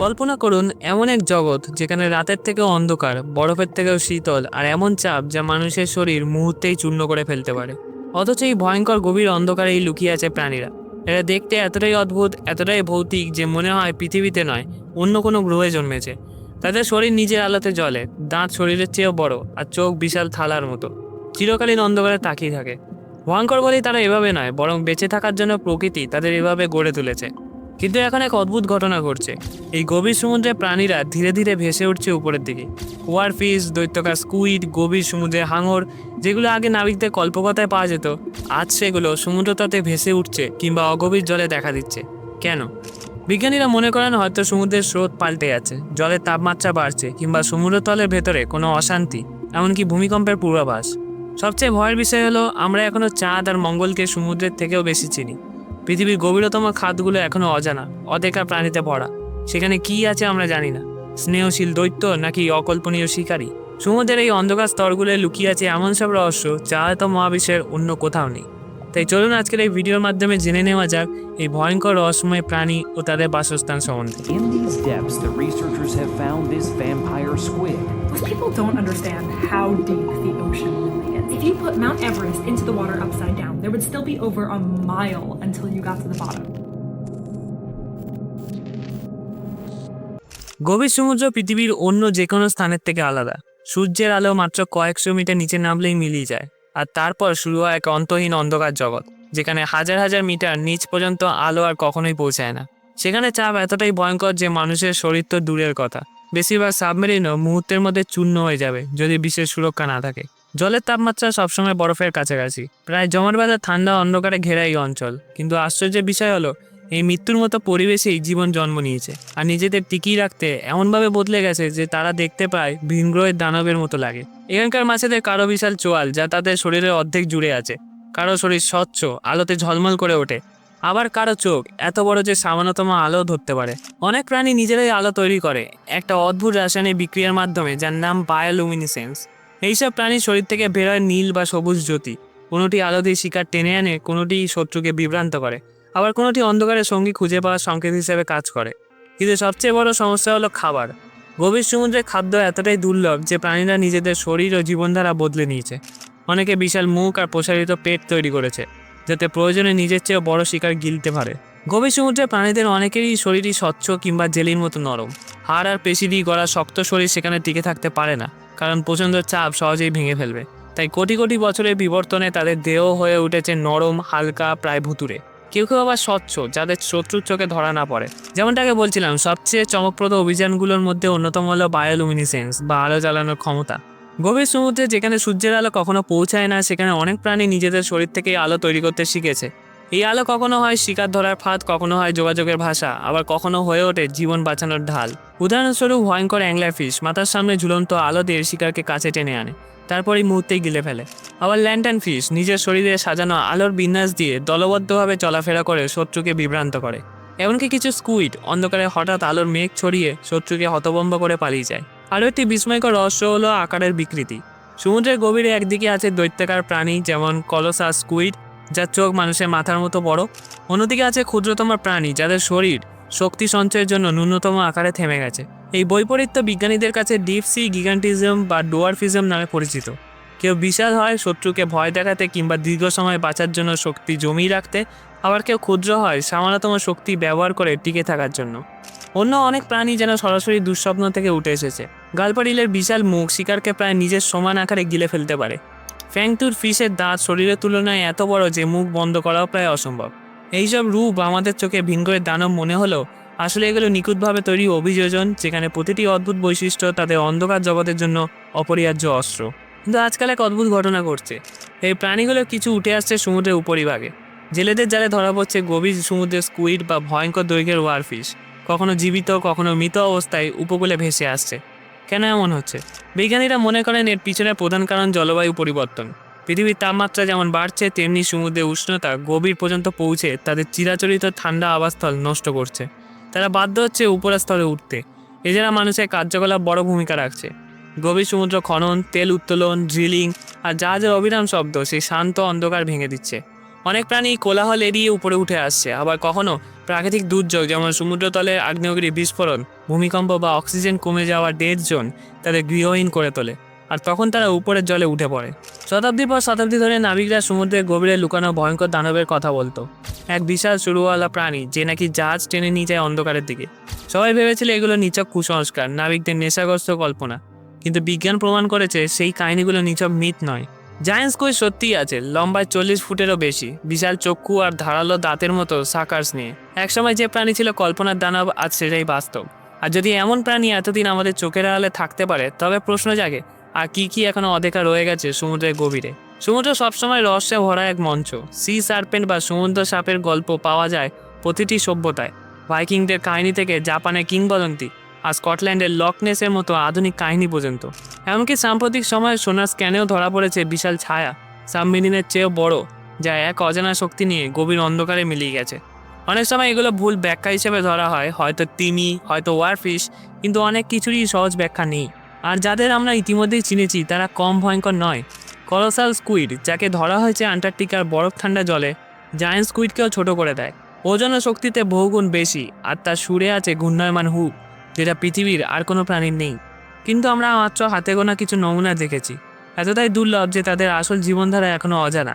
কল্পনা করুন, এমন এক জগৎ যেখানে রাতের থেকেও অন্ধকার, বরফের থেকেও শীতল, আর এমন চাপ যা মানুষের শরীর মুহূর্তেই চূর্ণ করে ফেলতে পারে। অথচ এই ভয়ঙ্কর গভীর অন্ধকারেই লুকিয়ে আছে প্রাণীরা। এরা দেখতে এতটাই অদ্ভুত, এতটাই ভৌতিক যে মনে হয় পৃথিবীতে নয়, অন্য কোনো গ্রহে জন্মেছে। তাদের শরীর নিজের আলোতে জ্বলে, দাঁত শরীরের চেয়েও বড়, আর চোখ বিশাল থালার মতো। চিরকালীন অন্ধকারে তাকিয়ে থাকে। ভয়ঙ্কর বলেই তারা এভাবে নয়, বরং বেঁচে থাকার জন্য প্রকৃতি তাদের এভাবে গড়ে তুলেছে। কিন্তু এখন এক অদ্ভুত ঘটনা ঘটছে। এই গভীর সমুদ্রে প্রাণীরা ধীরে ধীরে ভেসে উঠছে উপরের দিকে। ওয়ার ফিশ, দৈত্যকার স্কুইড, গভীর সমুদ্রে হাঙর, যেগুলো আগে নাবিকদের কল্পকথায় পাওয়া যেত, আজ সেগুলো সমুদ্রতটে ভেসে উঠছে কিংবা অগভীর জলে দেখা দিচ্ছে। কেন? বিজ্ঞানীরা মনে করেন হয়তো সমুদ্রের স্রোত পাল্টে যাচ্ছে, জলের তাপমাত্রা বাড়ছে, কিংবা সমুদ্রতলের ভেতরে কোনো অশান্তি, এমনকি ভূমিকম্পের পূর্বাভাস। সবচেয়ে ভয়ের বিষয় হলো, আমরা এখনও চাঁদ আর মঙ্গলকে সমুদ্রের থেকেও বেশি চিনি। পৃথিবীর গভীরতম খাতগুলো এখনও অজানা, অদেখা প্রাণীতে ভরা। সেখানে কি আছে আমরা জানি না। স্নেহশীল দৈত্য নাকি অকল্পনীয় শিকারী? সমুদ্রের এই অন্ধকার স্তরগুলো লুকিয়ে আছে এমন সব রহস্য যা হয়তো মহাবিশ্বের অন্য কোথাও নেই। তাই চলুন আজকের এই ভিডিওর মাধ্যমে জেনে নেওয়া যাক এই ভয়ঙ্কর রহস্যময় প্রাণী ও তাদের বাসস্থান সম্বন্ধে। People don't understand how deep the ocean really is. If you put Mount Everest into the water upside down, there would still be over a mile until you got to the bottom. গভীর সমুদ্র পৃথিবীর অন্য যে কোনো স্থানের থেকে আলাদা সূর্যের আলো মাত্র কয়েকশো মিটার নিচে নামলেই মিলিয়ে যায় আর তারপর শুরু হয় এক অন্তহীন অন্ধকার জগৎ যেখানে হাজার হাজার মিটার নিচ পর্যন্ত আলো আর কখনোই পৌঁছায় না সেখানে চাপ এতটাই ভয়ঙ্কর যে মানুষের শরীর তো দূরের কথা বেশিরভাগ সাবমেরিনও মুহূর্তের মধ্যে চূর্ণ হয়ে যাবে, যদি বিশেষ সুরক্ষা না থাকে। জলের তাপমাত্রা সবসময় বরফের কাছাকাছি। প্রায় জমাট বাঁধা ঠান্ডা অন্ধকারে ঘেরা এই অঞ্চল। কিন্তু আশ্চর্যের বিষয় হলো, এই মৃত্যুর মতো পরিবেশেই জীবন জন্ম নিয়েছে। আর নিজেদের টিকিয়ে রাখতে এমনভাবে বদলে গেছে যে তারা দেখতে পায় ভিনগ্রহের দানবের মতো লাগে। এখানকার মাছেদের কারও বিশাল চোয়াল যা তাদের শরীরের অর্ধেক জুড়ে আছে। কারও শরীর স্বচ্ছ, আলোতে ঝলমল করে ওঠে। আবার কারও চোখ এত বড় যে সামান্যতম আলো ধরতে পারে। অনেক প্রাণী নিজেরাই আলো তৈরি করে। একটা অদ্ভুত রাসায়নিক বিক্রিয়ার মাধ্যমে, যার নাম বায়োলুমিনিসেন্স এইসব প্রাণীর শরীর থেকে বেরোয় নীল বা সবুজ জ্যোতি। কোনোটি আলো দিয়ে শিকার টেনে আনে, কোনোটি শত্রুকে বিভ্রান্ত করে। আবার কোনোটি অন্ধকারে সঙ্গী খুঁজে পাওয়ার সংকেত হিসেবে কাজ করে। কিন্তু সবচেয়ে বড় সমস্যা হলো খাবার। গভীর সমুদ্রে খাদ্য এতটাই দুর্লভ যে প্রাণীরা নিজেদের শরীর ও জীবনধারা বদলে নিয়েছে। অনেকে বিশাল মুখ আর প্রসারিত পেট তৈরি করেছে। যাতে প্রয়োজনে নিজের চেয়েও বড় শিকার গিলতে পারে। গভীর সমুদ্রে প্রাণীদের অনেকেরই শরীরই স্বচ্ছ কিংবা জেলির মতো নরম। হাড় আর পেশি দিয়ে গড়া শক্ত শরীর সেখানে টিকে থাকতে পারে না, কারণ প্রচণ্ড চাপ সহজেই ভেঙে ফেলবে। তাই কোটি কোটি বছরের বিবর্তনে তাদের দেহ হয়ে উঠেছে নরম, হালকা, প্রায় ভুতুরে কেউ কেউ আবার স্বচ্ছ, যাদের শত্রুর চোখে ধরা না পড়ে। যেমনটাকে বলছিলাম, সবচেয়ে চমকপ্রদ অভিযানগুলোর মধ্যে অন্যতম হলো বায়োলুমিনিসেন্স বা আলো জ্বালানোর ক্ষমতা। গভীর সমুদ্রে যেখানে সূর্যের আলো কখনো পৌঁছায় না, সেখানে অনেক প্রাণী নিজেদের শরীর থেকে আলো তৈরি করতে শিখেছে। এই আলো কখনো হয় শিকার ধরার ফাঁদ, কখনো হয় যোগাযোগের ভাষা, আবার কখনো হয়ে ওঠে জীবন বাঁচানোর ঢাল। উদাহরণস্বরূপ ভয়ঙ্কর অ্যাংলার ফিশ মাথার সামনে ঝুলন্ত আলো দিয়ে শিকারকে কাছে টেনে আনে, তারপর এই মুহূর্তেই গিলে ফেলে। আবার ল্যান্টান ফিশ নিজের শরীরে সাজানো আলোর বিন্যাস দিয়ে দলবদ্ধভাবে চলাফেরা করে শত্রুকে বিভ্রান্ত করে। এমনকি কিছু স্কুইড অন্ধকারে হঠাৎ আলোর মেঘ ছড়িয়ে শত্রুকে হতবম্ব করে পালিয়ে যায়। আরও একটি বিস্ময়কর রহস্য হলো আকারের বিকৃতি। সমুদ্রের গভীরে একদিকে আছে দৈত্যাকার প্রাণী, যেমন কলসা স্কুইড যার চোখ মানুষের মাথার মতো বড়। অন্যদিকে আছে ক্ষুদ্রতম প্রাণী, যাদের শরীর শক্তি সঞ্চয়ের জন্য ন্যূনতম আকারে থেমে গেছে। এই বৈপরীত্য বিজ্ঞানীদের কাছে ডিপ সি গিগান্টিজম বা ডোয়ারফিজম নামে পরিচিত। কেউ বিশাল হয় শত্রুকে ভয় দেখাতে কিংবা দীর্ঘ সময় বাঁচার জন্য শক্তি জমিয়ে রাখতে, আবার কেউ ক্ষুদ্র হয় সামান্যতম শক্তি ব্যবহার করে টিকে থাকার জন্য। অন্য অনেক প্রাণী যেন সরাসরি দুঃস্বপ্ন থেকে উঠে এসেছে। গালপারিলের বিশাল মুখ শিকারকে প্রায় নিজের সমান আকারে গিলে ফেলতে পারে। ফ্যাংটুর ফিশের দাঁত শরীরের তুলনায় এত বড় যে মুখ বন্ধ করাও প্রায় অসম্ভব। এইসব রূপ আমাদের চোখে ভিঙ্গয়ের দানব মনে হলেও আসলে এগুলো নিখুঁতভাবে তৈরি অভিযোজন যেখানে প্রতিটি অদ্ভুত বৈশিষ্ট্য তাদের অন্ধকার জগতের জন্য অপরিহার্য অস্ত্র। কিন্তু আজকাল এক অদ্ভুত ঘটনা ঘটছে। এই প্রাণীগুলো কিছু উঠে আসছে সমুদ্রের উপরিভাগে জেলেদের জালে ধরা পড়ছে গভীর সমুদ্রের স্কুইড বা ভয়ঙ্কর দৈর্ঘ্যের ওয়ারফিশ কখনো জীবিত, কখনো মৃত অবস্থায় উপকূলে ভেসে আসছে। কেন এমন হচ্ছে? বিজ্ঞানীরা মনে করেন এর পিছনে প্রধান কারণ জলবায়ু পরিবর্তন। পৃথিবীর তাপমাত্রা যেমন বাড়ছে, তেমনি সমুদ্রের উষ্ণতা গভীর পর্যন্ত পৌঁছে তাদের চিরাচরিত ঠান্ডা আবাসস্থল নষ্ট করছে। তারা বাধ্য হচ্ছে উপরের স্তরে উঠতে। এছাড়া মানুষের কার্যকলাপ বড় ভূমিকা রাখছে। গভীর সমুদ্র খনন, তেল উত্তোলন, ড্রিলিং আর জাহাজের অবিরাম শব্দ সেই শান্ত অন্ধকার ভেঙে দিচ্ছে। অনেক প্রাণী কোলাহল এড়িয়ে উপরে উঠে আসছে, আবার কখনো প্রাকৃতিক দুর্যোগ, যেমন সমুদ্রতলে আগ্নেয়গিরি বিস্ফোরণ, ভূমিকম্প বা অক্সিজেন কমে যাওয়া ডেড জোন তাদের গৃহহীন করে তোলে। আর তখন তারা উপরের জলে উঠে পড়ে। শতাব্দী পর শতাব্দী ধরে নাবিকরা সমুদ্রের গভীরে লুকানো ভয়ঙ্কর দানবের কথা বলতো। এক বিশাল শুরুওয়ালা প্রাণী, যে নাকি জাহাজ টেনে নিয়ে যায় অন্ধকারের দিকে। সবাই ভেবেছিল এগুলো নিচক কুসংস্কার, নাবিকদের নেশাগ্রস্ত কল্পনা। কিন্তু বিজ্ঞান প্রমাণ করেছে সেই কাহিনীগুলো নিচক মিথ নয়। জায়েন্টস কই সত্যিই আছে, লম্বায় চল্লিশ ফুটেরও বেশি, বিশাল চক্ষু আর ধারালো দাঁতের মতো সাকার্স নিয়ে। একসময় যে প্রাণী ছিল কল্পনার দানব, আজ সেটাই বাস্তব। আর যদি এমন প্রাণী এতদিন আমাদের চোখের আড়ালে থাকতে পারে, তবে প্রশ্ন জাগে, আর কি কি এখনও অদেখা রয়ে গেছে সমুদ্রের গভীরে? সমুদ্র সবসময় রহস্যে ভরা এক মঞ্চ। সি সার্পেন্ট বা সমুদ্র সাপের গল্প পাওয়া যায় প্রতিটি সভ্যতায়। ভাইকিংদের কাহিনী থেকে জাপানের কিংবদন্তি আর স্কটল্যান্ডের লকনেসের মতো আধুনিক কাহিনী পর্যন্ত। এমনকি সাম্প্রতিক সময়ে সোনার স্ক্যানেও ধরা পড়েছে বিশাল ছায়া, সাবমেরিনের চেয়েও বড়, যা এক অজানা শক্তি নিয়ে গভীর অন্ধকারে মিলিয়ে গেছে। অনেক সময় এগুলো ভুল ব্যাখ্যা হিসেবে ধরা হয়, হয়তো তিমি, হয়তো ওয়ারফিশ, কিন্তু অনেক কিছুরই সহজ ব্যাখ্যা নেই। আর যাদের আমরা ইতিমধ্যেই চিনেছি, তারা কম ভয়ঙ্কর নয়। কলোসাল স্কুইড, যাকে ধরা হয়েছে আন্টার্কটিকার বরফ ঠান্ডা জলে, জায়ান্ট স্কুইডকেও ছোট করে দেয়। ওজন শক্তিতে বহুগুণ বেশি, আর তার সুরে আছে ঘূর্ণায়মান হুক। যেটা পৃথিবীর আর কোনো প্রাণীর নেই। কিন্তু আমরা মাত্র হাতে গোনা কিছু নমুনা দেখেছি। এতটাই দুর্লভ যে তাদের আসল জীবনধারা এখনও অজানা।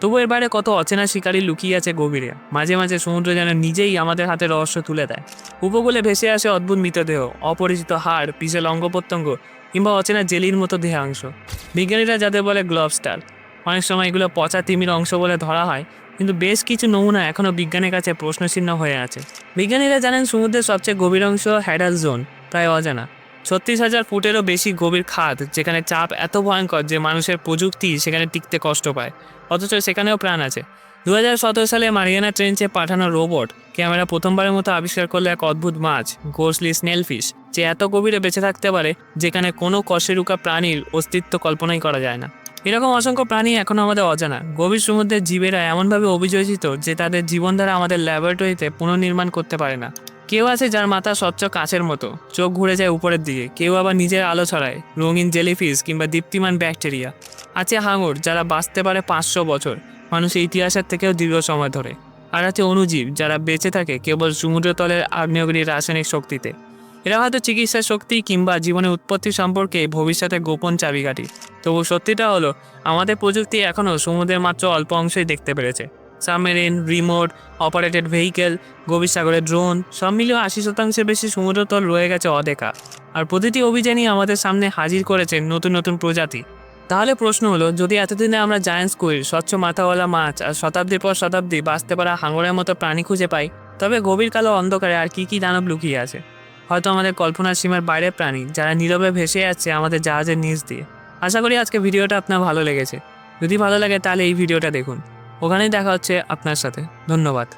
তবু এবারে কত অচেনা শিকারী লুকিয়ে আছে গভীরে। মাঝে মাঝে সমুদ্র যেন নিজেই আমাদের হাতে রহস্য তুলে দেয়। উপকূলে ভেসে আসে অদ্ভুত মৃতদেহ, অপরিচিত হাড় পিসেল অঙ্গ প্রত্যঙ্গ কিংবা অচেনা জেলির মতো দেহাংশ। বিজ্ঞানীরা যাদের বলে গ্লোবস্টার অনেক সময় এগুলো পচা তিমির অংশ বলে ধরা হয় কিন্তু বেশ কিছু নমুনা এখনও বিজ্ঞানের কাছে প্রশ্নচিহ্ন হয়ে আছে। বিজ্ঞানীরা জানেন সমুদ্রের সবচেয়ে গভীর অংশ হ্যাডাল জোন, প্রায় অজানা। ছত্রিশ হাজার ফুটেরও বেশি গভীর খাদ, যেখানে চাপ এত ভয়ঙ্কর যে মানুষের প্রযুক্তি সেখানে টিকতে কষ্ট পায়। অথচ সেখানেও প্রাণ আছে। দু হাজার সতেরো সালে মারিয়ানা ট্রেঞ্চে পাঠানো রোবট, ক্যামেরা প্রথমবারের মতো আবিষ্কার করল এক অদ্ভুত মাছ গোসলি স্নেলফিশ, যে এত গভীরে বেঁচে থাকতে পারে, যেখানে কোনো কশেরুকা প্রাণীর অস্তিত্ব কল্পনাই করা যায় না। এরকম অসংখ্য প্রাণী এখনও আমাদের অজানা। গভীর সমুদ্রের জীবেরা এমনভাবে অভিযোজিত যে তাদের জীবনধারা আমাদের ল্যাবরেটরিতে পুনর্নির্মাণ করতে পারে না। কেউ আছে যার মাথা স্বচ্ছ কাঁচের মতো, চোখ ঘুরে যায় উপরের দিকে, কেউ আবার নিজের আলো ছড়ায়, রঙিন জেলিফিশ কিংবা দীপ্তিমান ব্যাকটেরিয়া। আছে হাঙর যারা বাঁচতে পারে পাঁচশো বছর মানুষের ইতিহাসের থেকেও দীর্ঘ সময় ধরে। আর আছে অণুজীব যারা বেঁচে থাকে কেবল সমুদ্রতলের আগ্নেয়গিরির রাসায়নিক শক্তিতে। এরা হয়তো চিকিৎসা শক্তি কিংবা জীবনের উৎপত্তি সম্পর্কে ভবিষ্যতে গোপন চাবিকাঠি। তবু সত্যিটা হলো, আমাদের প্রযুক্তি এখনও সমুদ্রের মাত্র অল্প অংশই দেখতে পেরেছে। সাবমেরিন, রিমোট, অপারেটেড ভেহিকেল, গভীর সাগরের ড্রোন, সব মিলিয়ে আশি শতাংশের বেশি সমুদ্রতল রয়ে গেছে অদেখা। আর প্রতিটি অভিযানই আমাদের সামনে হাজির করেছে নতুন নতুন প্রজাতি। তাহলে প্রশ্ন হলো, যদি এতদিনে আমরা জায়ান্ট স্কুইল স্বচ্ছ মাথাওয়ালা মাছ আর শতাব্দীর পর শতাব্দী বাঁচতে পারা হাঙরের মতো প্রাণী খুঁজে পাই, তবে গভীর কালো অন্ধকারে আর কি কি দানব লুকিয়ে আছে? হয়তো আমাদের কল্পনার সীমার বাইরে প্রাণী, যারা নীরবে ভেসে যাচ্ছে আমাদের জাহাজের নিচ দিয়ে। আশা করি আজকে ভিডিওটা আপনার ভালো লেগেছে। যদি ভালো লাগে তাহলে এই ভিডিওটা দেখুন। ওখানেই দেখা হচ্ছে আপনার সাথে। ধন্যবাদ।